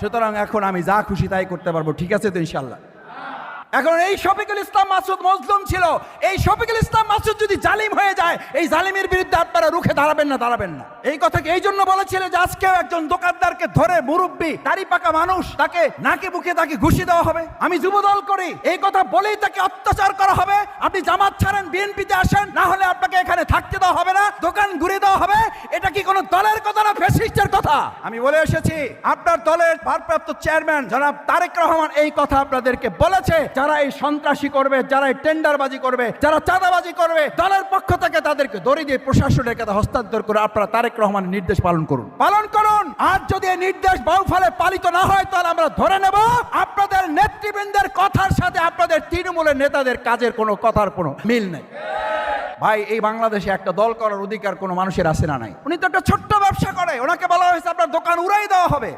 সুতরাং এখন আমি যা খুশি তাই করতে পারব। ঠিক আছে তো ইনশাল্লাহ এখন এই শফিকুল ইসলাম মাসুদ মজলুম ছিল। এই শফিকুল ইসলাম মাসুদ যদি জালিম হয়ে যায়, এই জালিমের বিরুদ্ধে আপনারা রুখে দাঁড়াবেন না দাঁড়াবেন না। এই কথাকে এই জন্য বলেছিল যে আজকেও একজন দোকানদারকে ধরে মুরব্বী, দাড়ি পাকা মানুষ, তাকে নাকে বুকে তাকে ঘুষি দেওয়া হবে। আমি যুবদল করি। এই কথা বলেই তাকে অত্যাচার করা হবে। আপনি জামাত ছাড়েন, বিএনপিতে আসেন, না হলে আপনাকে এখানে থাকতে দেওয়া হবে না, দোকান ঘুরে দেওয়া হবে। কথা আমি বলে এসেছি, আপনার দলের ভারপ্রাপ্ত চেয়ারম্যান জনাব তারেক রহমান এই কথা আপনাদেরকে বলেছে। যারা এই সন্ত্রাসী করবে, যারা এই টেন্ডারবাজি করবে, যারা চাঁদাবাজি করবে, দলের পক্ষ থেকে তাদেরকে দড়ি দিয়ে প্রশাসনের কাছে হস্তান্তর করে আপনারা তারেক রহমানের নির্দেশ পালন করুন। পালন করুন। আর যদি এই নির্দেশ বাউফলে পালিত না হয়, তাহলে আমরা ধরে নেব আপনাদের নেতৃবৃন্দের কথার সাথে আপনাদের তৃণমূলের নেতাদের কাজের কোনো কথার কোনো মিল নেই। ভাই, এই বাংলাদেশে একটা দল করার অধিকার কোনো মানুষের আসে না নাই? উনি তো একটা ছোট্ট ব্যবসা করে, ওনাকে বলা হয়েছে আপনার দোকান উড়াই দেওয়া হবে।